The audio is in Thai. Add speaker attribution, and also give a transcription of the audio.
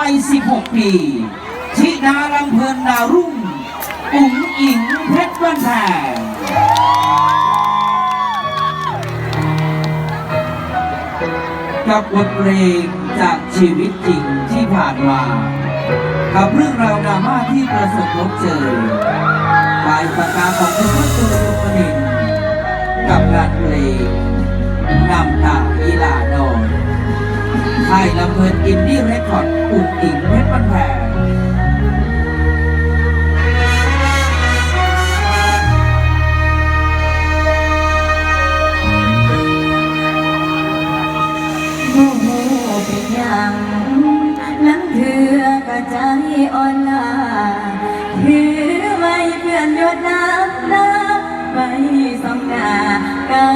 Speaker 1: วัย 16 ปี ชินาลำเพลินดาวรุ่งอุ๋งอิงเพชรบ้านแพงกับบทเพลงจากชีวิตจริงที่ผ่านมา กับเรื่องราวดราม่าที่ประสบพบเจอลายปากกาของคุณวัชรยมนินกับงานเพลงนำตาอีลาโนน ค่ายลำเพลินอินดี้เรคคอร์ดอุ๋งอิงเพชรบ้านแพง
Speaker 2: โมโหเป็นอย่างลังเถือก็ใจอ่อนลาถือไว้เพื่อนหยดน้ำตาไว้สองหน้าก้า